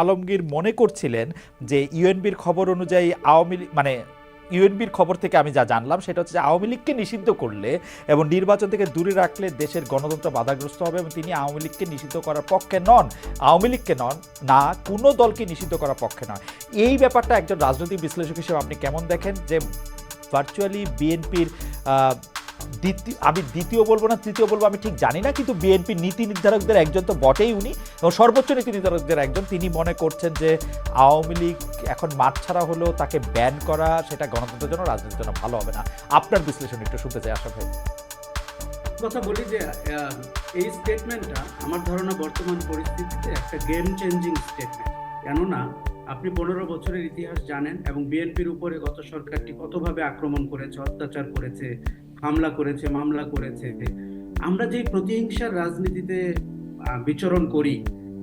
আলমগীর মনে করছিলেন যে ইউএনবির খবর অনুযায়ী আওয়ামী মানে ইউএনবির খবর থেকে আমি যা জানলাম সেটা হচ্ছে আওয়ামী লীগকে নিষিদ্ধ করলে এবং নির্বাচন থেকে দূরে রাখলে দেশের গণতন্ত্র বাধাগ্রস্ত হবে এবং তিনি আওয়ামী লীগকে নিষিদ্ধ করার পক্ষে নন। আওয়ামী লীগকে নন, না, কোনো দলকে নিষিদ্ধ করার পক্ষে নয়। এই ব্যাপারটা একজন রাজনৈতিক বিশ্লেষক হিসেবে আপনি কেমন দেখেন যে ভার্চুয়ালি বিএনপির দ্বিতীয়, আমি দ্বিতীয় বলব না, তৃতীয় বলব, আমি ঠিক জানি না, কিন্তু বিএনপির নীতি নির্ধারকদের একজন তো বটেই উনি। এবং সর্বোচ্চ নীতি নির্ধারকদের একজন, তিনি মনে করছেন যে আওয়ামী লীগ এখন মাঠ ছাড়া হলেও তাকে ব্যান করা, সেটা গণতন্ত্রের জন্য, রাজনীতির জন্য ভালো হবে না। আপনার বিশ্লেষণ একটু শুনতে চাই, আশা ভাই কথা বলি যে এই স্টেটমেন্টটা আমার ধারণা বর্তমান পরিস্থিতিতে একটা গেম চেঞ্জিং স্টেটমেন্ট কেননা, আপনি পনেরো বছরের ইতিহাস জানেন এবং বিএনপির উপরে গত সরকারটি কতভাবে আক্রমণ করেছে, অত্যাচার করেছে হামলা করেছে, মামলা করেছে। আমরা যে প্রতিহিংসার রাজনীতিতে বিচরণ করি,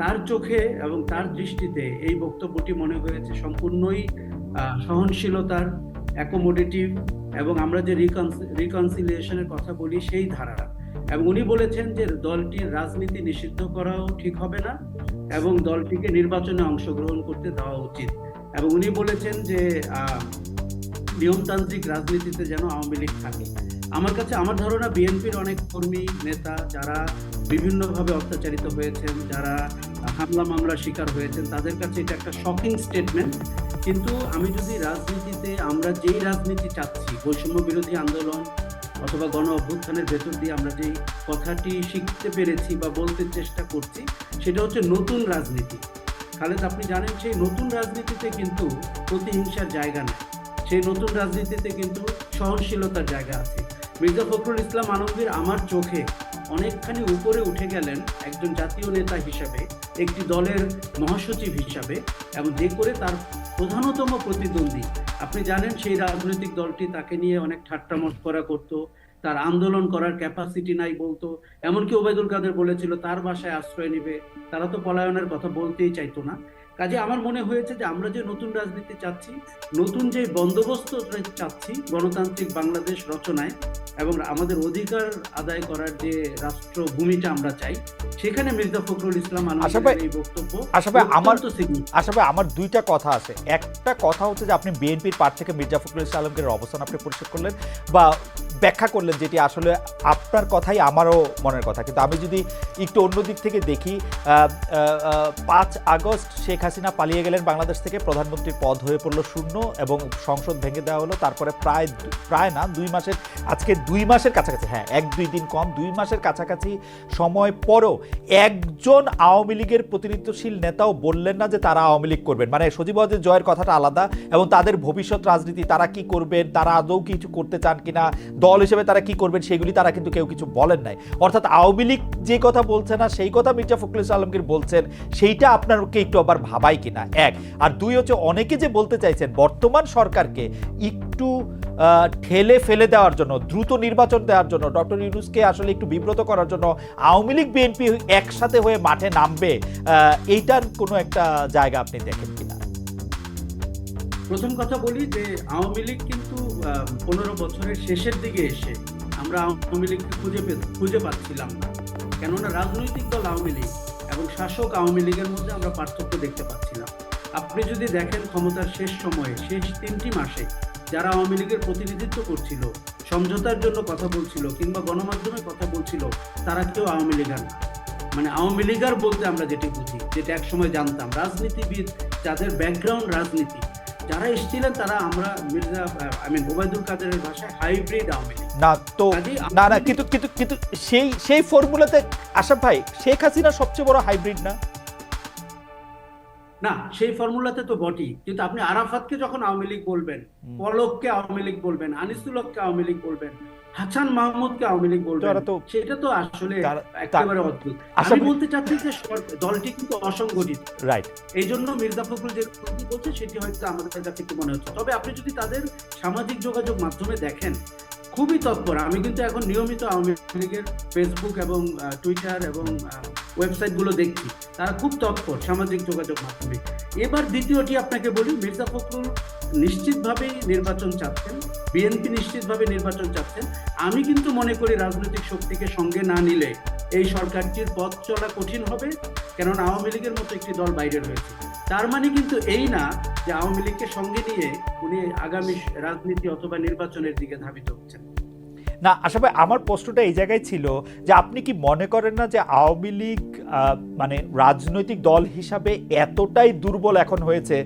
তার চোখে এবং তার দৃষ্টিতে এই বক্তব্যটি মনে হয়েছে সম্পূর্ণই সহনশীলতার অ্যাকোমোডেটিভ এবং আমরা যে রিকনসিলিয়েশনের কথা বলি সেই ধারা। এবং উনি বলেছেন যে দলটির রাজনীতি নিষিদ্ধ করাও ঠিক হবে না এবং দলটিকে নির্বাচনে অংশগ্রহণ করতে দেওয়া উচিত। এবং উনি বলেছেন যে নিয়মতান্ত্রিক রাজনীতিতে যেন আওয়ামী লীগ থাকে। আমার কাছে আমার ধারণা বিএনপির অনেক কর্মী, নেতা যারা বিভিন্নভাবে অত্যাচারিত হয়েছেন, যারা হামলা, মামলার শিকার হয়েছেন, তাদের কাছে এটা একটা শকিং স্টেটমেন্ট কিন্তু আমি যদি রাজনীতিতে, আমরা যেই রাজনীতি চাচ্ছি, বৈষম্য বিরোধী আন্দোলন অথবা গণ অভ্যুত্থানের ভেতর দিয়ে আমরা যেই কথাটি শিখতে পেরেছি বা বলতে চেষ্টা করছি, সেটা হচ্ছে নতুন রাজনীতি। খালেদ, আপনি জানেন সেই নতুন রাজনীতিতে কিন্তু প্রতিহিংসার জায়গা নেই। সেই নতুন রাজনীতিতে কিন্তু সহনশীলতার জায়গা আছে। মির্জা ফখরুল ইসলাম আলমগীর আমার চোখে অনেকখানি উপরে উঠে গেলেন একজন জাতীয় নেতা হিসাবে, একটি দলের মহাসচিব হিসাবে, এবং যে করে তার প্রধানতম প্রতিদ্বন্দ্বী। আপনি জানেন সেই রাজনৈতিক দলটি তাকে নিয়ে অনেক ঠাট্টা মস্করা করত, তার আন্দোলন করার ক্যাপাসিটি নাই বলতো, এমনকি ওবায়দুল কাদের বলেছিল, তার বাসায় আশ্রয় নেবে। তারা তো পলায়নের কথা বলতেই চাইতো না। কাজে আমার মনে হয়েছে যে আমরা যে নতুন রাজনীতি চাচ্ছি নতুন যে বন্দোবস্ত চাচ্ছি গণতান্ত্রিক বাংলাদেশ রচনায় এবং আমাদের অধিকার আদায় করার যে রাষ্ট্র ভূমিটা আমরা চাই সেখানে মির্জা ফখরুল ইসলাম এই বক্তব্য আশা আমার- তো significant। আশা আমার দুইটা কথা আছে একটা কথা হচ্ছে যে আপনি বিএনপির পার থেকে মির্জা ফখরুল ইসলাম আলমগীরের অবস্থান আপনি পরিষ্কার করলেন বা ব্যাখ্যা করলেন যেটি আসলে আপনার কথাই আমারও মনের কথা। কিন্তু আমি যদি একটু অন্য দিক থেকে দেখি পাঁচ আগস্ট শেখ হাসিনা পালিয়ে গেলেন বাংলাদেশ থেকে, প্রধানমন্ত্রীর পদ হয়ে পড়ল শূন্য এবং সংসদ ভেঙে দেওয়া হলো। তারপরে প্রায় প্রায় না, দুই মাসের, আজকে দুই মাসের কাছাকাছি হ্যাঁ এক দুই দিন কম, দুই মাসের কাছাকাছি সময় পরও একজন আওয়ামী লীগের প্রতিনিধিত্বশীল নেতাও বললেন না যে তারা আওয়ামী লীগ করবেন। মানে সজীবদের জয়ের কথাটা আলাদা এবং তাদের ভবিষ্যৎ রাজনীতি, তারা কি করবেন, তারা আদৌ কিছু করতে চান কিনা দল হিসেবে তারা কি করবেন সেগুলি তারা কিন্তু কেউ কিছু বলেন নাই। অর্থাৎ আওয়ামী লীগ যে কথা বলছে না, সেই কথা মির্জা ফখরুল আলমগীর বলছেন, সেইটা আপনারকে একটু আবার ভাবাই কিনা? এক। আর দুই হচ্ছে, অনেকে যে বলতে চাইছেন, বর্তমান সরকারকে একটু ঠেলে ফেলে দেওয়ার জন্য, দ্রুত নির্বাচন দেওয়ার জন্য, ডক্টর ইউনুসকে আসলে একটু বিব্রত করার জন্য আওয়ামী লীগ, বিএনপি একসাথে হয়ে মাঠে নামবে এইটার কোনো একটা জায়গা আপনি দেখেন। প্রথম কথা বলি যে আওয়ামী লীগ কিন্তু পনেরো বছরের শেষের দিকে এসে আমরা আওয়ামী লীগকে খুঁজে পে খুঁজে পাচ্ছিলাম না। কেননা রাজনৈতিক দল আওয়ামী লীগ এবং শাসক আওয়ামী লীগের মধ্যে আমরা পার্থক্য দেখতে পাচ্ছিলাম। আপনি যদি দেখেন ক্ষমতার শেষ সময়ে, শেষ তিনটি মাসে যারা আওয়ামী লীগের প্রতিনিধিত্ব করছিল, সমঝোতার জন্য কথা বলছিল কিংবা গণমাধ্যমে কথা বলছিল, তারা কেউ আওয়ামী লীগার না। মানে আওয়ামী লীগার বলতে আমরা যেটি বুঝি, যেটা একসময় জানতাম। রাজনীতিবিদ, যাদের ব্যাকগ্রাউন্ড রাজনীতি যারা এসেছিলেন তারা আমরা মির্জা আই মিন ওবায়দুল কাদেরের ভাষায় হাইব্রিড আওয়ামী না তো না না কিন্তু কিন্তু কিন্তু সেই সেই ফর্মুলাতে আশাফ ভাই শেখ হাসিনা সবচেয়ে বড় হাইব্রিড না? না সেই ফর্মুলাতে তো বটি কিন্তু আপনি আরাফাতকে যখন আওয়ামী লীগ বলবেন পলককে আওয়ামী লীগ বলবেন আনিসুলককে আওয়ামী লীগ বলবেন হাসান মাহমুদকে আওয়ামী লীগ বলবেন। সেটা তো আসলে একেবারে অদ্ভুত। আমি বলতে চাচ্ছি যে দলটি কিন্তু অসংগঠিত। রাইট এই জন্য মির্জা ফখরুল যে বলছে সেটি হয়তো আমাদের কাছে একটু মনে হচ্ছে। তবে আপনি যদি তাদের সামাজিক যোগাযোগ মাধ্যমে দেখেন খুবই তৎপর। আমি কিন্তু এখন নিয়মিত আওয়ামী লীগের ফেসবুক এবং টুইটার এবং ওয়েবসাইটগুলো দেখছি। তারা খুব তৎপর সামাজিক যোগাযোগ মাধ্যমে। এবার দ্বিতীয়টি আপনাকে বলি মির্জা ফখরুল নিশ্চিতভাবেই নির্বাচন চাচ্ছেন। বিএনপি নিশ্চিতভাবে নির্বাচন চাচ্ছেন আমি কিন্তু মনে করি রাজনৈতিক শক্তিকে সঙ্গে না নিলে এই সরকারটির পথ চলা কঠিন হবে, কেননা আওয়ামী লীগের মতো একটি দল বাইরে রয়েছে। তার মানে কিন্তু এই না যে আওয়ামী লীগকে সঙ্গে নিয়ে উনি আগামী রাজনীতি অথবা নির্বাচনের দিকে ধাবিত হচ্ছেন। না, আশা ভাই, আমার প্রশ্নটা এই জায়গায় ছিল যে আপনি কি মনে করেন না যে আওয়ামী লীগ মানে রাজনৈতিক দল হিসাবে এতটাই দুর্বল এখন হয়েছে?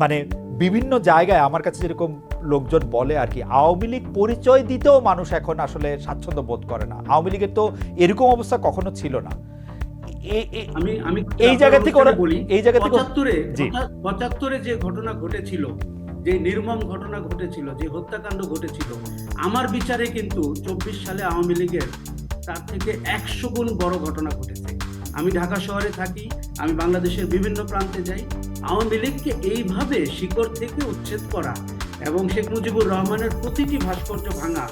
মানে বিভিন্ন জায়গায় আমার কাছে যেরকম লোকজন বলে আর কি। আওয়ামী লীগ পরিচয় দিতেও মানুষ এখন আসলে স্বাচ্ছন্দ্য বোধ করে না। আওয়ামী লীগের তো এরকম অবস্থা কখনো ছিল না। আমি এই জায়গা থেকে ওরা- বলি। এই জায়গা থেকে পঁচাত্তরে পঁচাত্তরে যে ঘটনা ঘটেছিল যে নির্মম ঘটনা ঘটেছিল যে হত্যাকাণ্ড ঘটেছিল আমার বিচারে কিন্তু চব্বিশ সালে আওয়ামী লীগের তার থেকে একশো গুণ বড় ঘটনা ঘটেছে। আমি ঢাকা শহরে থাকি আমি বাংলাদেশের বিভিন্ন প্রান্তে যাই। আওয়ামী লীগকে এইভাবে শিকড় থেকে উচ্ছেদ করা এবং শেখ মুজিবুর রহমানের প্রতিটি ভাস্কর্য ভাঙা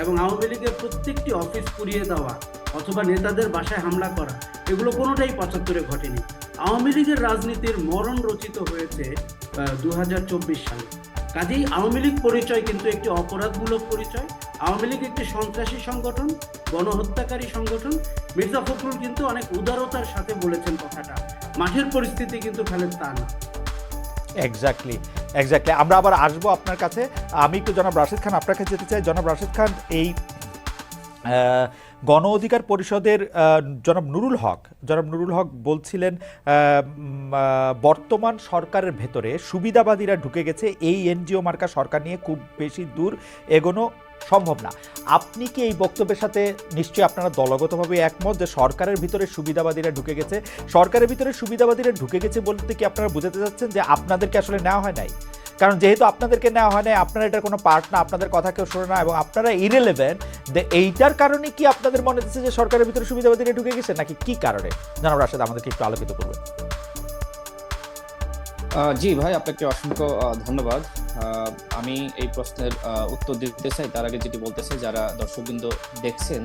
এবং আওয়ামী লীগের প্রত্যেকটি অফিস পুড়িয়ে দেওয়া অথবা নেতাদের বাসায় হামলা করা, এগুলো কোনোটাই পঁচাত্তরে ঘটেনি। আওয়ামী লীগের রাজনীতির মরণ রচিত হয়েছে দু হাজার চব্বিশ সালে। কাজেই আওয়ামী লীগ পরিচয় কিন্তু একটি অপরাধমূলক পরিচয়। আওয়ামী লীগ একটি সন্ত্রাসী সংগঠন, গণহত্যাকারী সংগঠন। মির্জা ফখরুল কিন্তু অনেক উদারতার সাথে বলেছেন কথাটা। মাঠের পরিস্থিতি কিন্তু খালেদ তা না। এক্স্যাক্টলি এক্স্যাক্টলি আমরা আবার আসব আপনার কাছে। আমি একটু জনাব রাশিদ খান আপনার কাছে যেতে চাই। জনাব রাশিদ খান, এই গণ অধিকার পরিষদের জনাব নুরুল হক, জনাব নুরুল হক বলছিলেন বর্তমান সরকারের ভেতরে সুবিধাবাদীরা ঢুকে গেছে। এই এনজিও মার্কা সরকার নিয়ে খুব বেশি দূর এগোনো সম্ভব না। আপনি কি এই বক্তব্যের সাথে নিশ্চয়ই আপনারা দলগতভাবে একমত যে সরকারের ভিতরে সুবিধাবাদীরা ঢুকে গেছে? সরকারের ভিতরে সুবিধাবাদীরা ঢুকে গেছে বলতে কি আপনারা বুঝাতে চাচ্ছেন যে আপনাদেরকে আসলে নেওয়া হয় নাই? কারণ যেহেতু আপনাদেরকে নেওয়া হয় নাই, আপনারা এটার কোনো পার্ট না, আপনাদের কথা কেউ শোনে না এবং আপনারা ইরেলেভেন্ট এইটার কারণে কি আপনাদের মনে হচ্ছে যে সরকারের ভিতরে সুবিধাবাদীরা ঢুকে গেছে? নাকি কি কারণে? জানাব রাশেদ, আমাদেরকে একটু আলোকিত করবেন। জি ভাই, আপনাকে অসংখ্য ধন্যবাদ। আমি এই প্রশ্নের উত্তর দিতে চাই। তার আগে যেটি বলতে চাই, যারা দর্শকবৃন্দ দেখছেন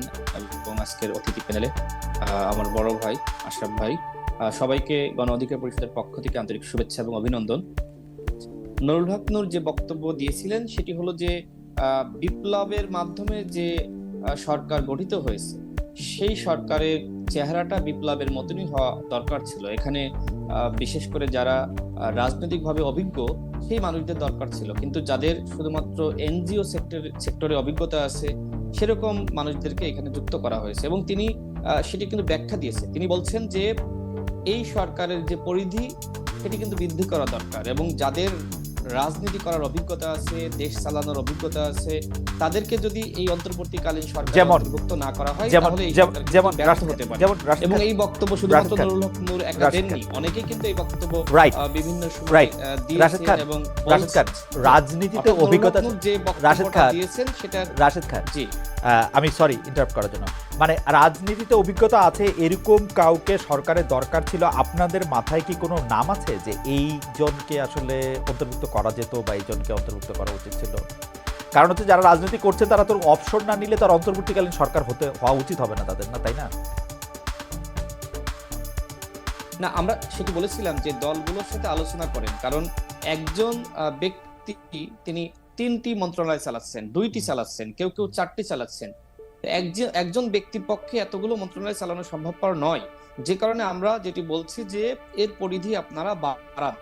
এবং আজকের অতিথি প্যানেলে আমার বড় ভাই আশরাফ ভাই সবাইকে গণ অধিকার পরিষদের পক্ষ থেকে আন্তরিক শুভেচ্ছা এবং অভিনন্দন। নুরুল হক নূর যে বক্তব্য দিয়েছিলেন, সেটি হলো যে বিপ্লবের মাধ্যমে যে সরকার গঠিত হয়েছে, সেই সরকারের চেহারাটা বিপ্লবের মতনই হওয়া দরকার ছিল। এখানে বিশেষ করে যারা রাজনৈতিকভাবে অভিজ্ঞ, সেই মানুষদের দরকার ছিল। কিন্তু যাদের শুধুমাত্র এনজিও সেক্টর, সেক্টরে অভিজ্ঞতা আছে, সেরকম মানুষদেরকে এখানে যুক্ত করা হয়েছে। এবং তিনি সেটি কিন্তু ব্যাখ্যা দিয়েছে। তিনি বলছেন যে, এই সরকারের যে পরিধি, সেটি কিন্তু বৃদ্ধি করা দরকার। এবং যাদের রাজনীতি করার অভিজ্ঞতা আছে দেশ চালানোর অভিজ্ঞতা আছে তাদেরকে যদি এই অন্তর্বর্তীকালীন সরকার যেমন- অন্তর্ভুক্ত না করা হয় তাহলে যেমন- ব্যর্থ হতে পারে। যেমন এবং এই বক্তব্য শুধুমাত্র নুরুল হক নূর একা দেননি অনেকেই কিন্তু এই বক্তব্য বিভিন্ন সময় দিয়েছেন এবং রাশেদ খান রাজনীতিতে অভিজ্ঞতা যে খান। দিয়েছেন সেটা রাশেদ খান জি। আমি সরি ইন্টারাপ্ট করার জন্য। মানে রাজনীতিতে অভিজ্ঞতা আছে, এরকম কাউকে সরকারের দরকার ছিল, আপনাদের মাথায় কি কোনো নাম আছে যে এই জনকে আসলে অন্তর্ভুক্ত করা যেত বা এইজনকে অন্তর্ভুক্ত করা উচিত ছিল? কারণ হচ্ছে যারা রাজনীতি করছে, তারা তোর অপশন না নিলে তার অন্তর্বর্তীকালীন সরকার হতে, হওয়া উচিত হবে না তাদের, না তাই না? না, আমরা সেটি বলেছিলাম যে দলগুলোর সাথে আলোচনা করেন, কারণ একজন ব্যক্তি, তিনি তিনটি মন্ত্রণালয় চালাচ্ছেন, দুইটি চালাচ্ছেন, কেউ কেউ চারটি চালাচ্ছেন। একজন ব্যক্তির পক্ষে এতগুলো মন্ত্রণালয় চালানো সম্ভবপর নয়। যে কারণে আমরা যেটি বলছি যে, এর পরিধি আপনারা বাড়ান।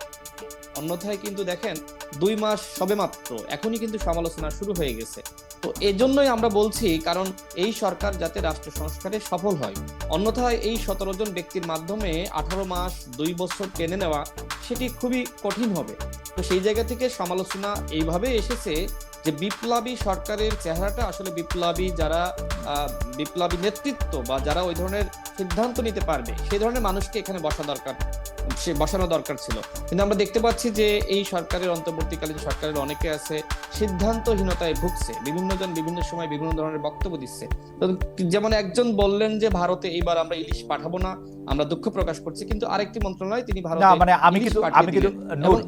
অন্যথায় কিন্তু দেখেন, দুই মাস সবে মাত্র। এখনই কিন্তু সমালোচনা শুরু হয়ে গেছে। তো এজন্যই আমরা বলছি, কারণ এই সরকার যাতে রাষ্ট্র সংস্কারে সফল হয়। অন্যথায় এই সতেরো জন ব্যক্তির মাধ্যমে আঠারো মাস, দুই বছর টেনে নেওয়া, সেটি খুবই কঠিন হবে। তো সেই জায়গা থেকে সমালোচনা এইভাবে এসেছে যে বিপ্লবী সরকারের চেহারাটা আসলে বিপ্লবী যারা বিপ্লবী নেতৃত্ব বা যারা ওই ধরনের সিদ্ধান্ত নিতে পারবে সেই ধরনের মানুষকে এখানে বসা দরকার সে বসানো দরকার ছিল। কিন্তু আমরা দেখতে পাচ্ছি যে এই সরকারের অন্তর্বর্তীকালীন সরকারের অনেকে আছে সিদ্ধান্তহীনতায় ভুগছে বিভিন্ন জন বিভিন্ন সময় বিভিন্ন ধরনের বক্তব্য দিচ্ছে। যেমন একজন বললেন যে ভারতে এইবার আমরা ইলিশ পাঠাবো না। আমরা দুঃখ প্রকাশ করছি কিন্তু আরেকটি মন্ত্রণালয় তিনি ভারতে মানে আমি কিন্তু আমি কিন্তু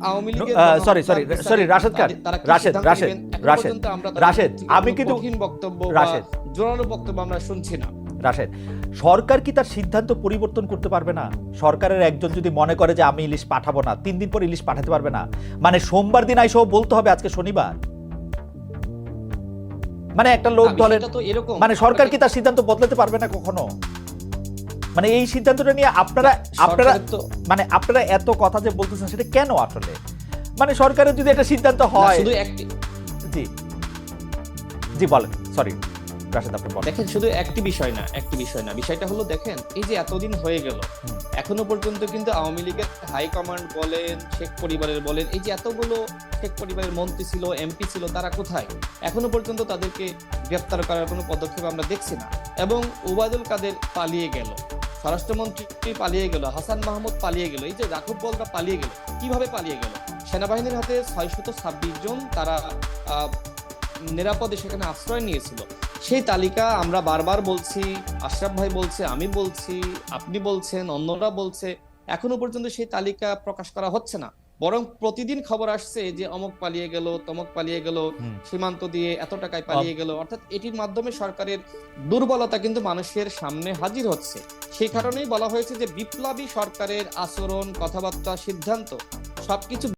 আওয়ামী লীগের sorry, বিচারে sorry, রাশেদ খান, রাশেদ, রাশেদ, রাশেদ, রাশেদ, আমি কিন্তু- কঠিন বক্তব্য রাশেদ। জোরালো বক্তব্য আমরা শুনছি না। রাশেদ সরকার কি তার সিদ্ধান্ত পরিবর্তন করতে পারবে না? সরকারের একজন যদি মনে করে যে আমি ইলিশ পাঠাবো না তিন দিন পর ইলিশ পাঠাতে পারবে না মানে সোমবার দিন আইসো বলতে হবে আজকে শনিবার? মানে একটা লোক দলের মানে সরকার কি তার সিদ্ধান্ত বদলাতে পারবে না কখনো? মানে এই সিদ্ধান্তটা নিয়ে আপনারা আপনারা মানে আপনারা এত কথা যে বলতেছেন সেটা কেন আসলে? মানে সরকারের যদি একটা সিদ্ধান্ত হয় শুধু একটি জি বলেন। সরি রাশেদ আপনি বলেন। দেখেন শুধু একটি বিষয় না একটি বিষয় না। বিষয়টা হলো দেখেন এই যে এতদিন হয়ে গেল এখনও পর্যন্ত কিন্তু আওয়ামী লীগের হাই কমান্ড বলেন শেখ পরিবারের বলেন এই যে এতগুলো শেখ পরিবারের মন্ত্রী ছিল এমপি ছিল তারা কোথায়? এখনও পর্যন্ত তাদেরকে গ্রেপ্তার করার কোনো পদক্ষেপ আমরা দেখছি না। এবং ওবায়দুল কাদের পালিয়ে গেল স্বরাষ্ট্রমন্ত্রী পালিয়ে গেল হাসান মাহমুদ পালিয়ে গেল এই যে রাঘব বলরা পালিয়ে গেল কীভাবে পালিয়ে গেল? সেনাবাহিনীর হাতে ছয়শত ছাব্বিশ জন তারা নিরাপদে সেখানে আশ্রয় নিয়েছিল। সেই তালিকা আমরা বারবার বলছি আশরাফ ভাই বলছে আমি বলছি আপনি বলছেন অন্যরা বলছে এখনও পর্যন্ত সেই তালিকা প্রকাশ করা হচ্ছে না। বরং প্রতিদিন খবর আসছে যে অমক পালিয়ে গেল তমক পালিয়ে গেল সীমান্ত দিয়ে এত টাকায় পালিয়ে গেল। অর্থাৎ এটির মাধ্যমে সরকারের দুর্বলতা কিন্তু মানুষের সামনে হাজির হচ্ছে। সেই কারণেই বলা হয়েছে যে বিপ্লবী সরকারের আচরণ কথাবার্তা সিদ্ধান্ত সবকিছু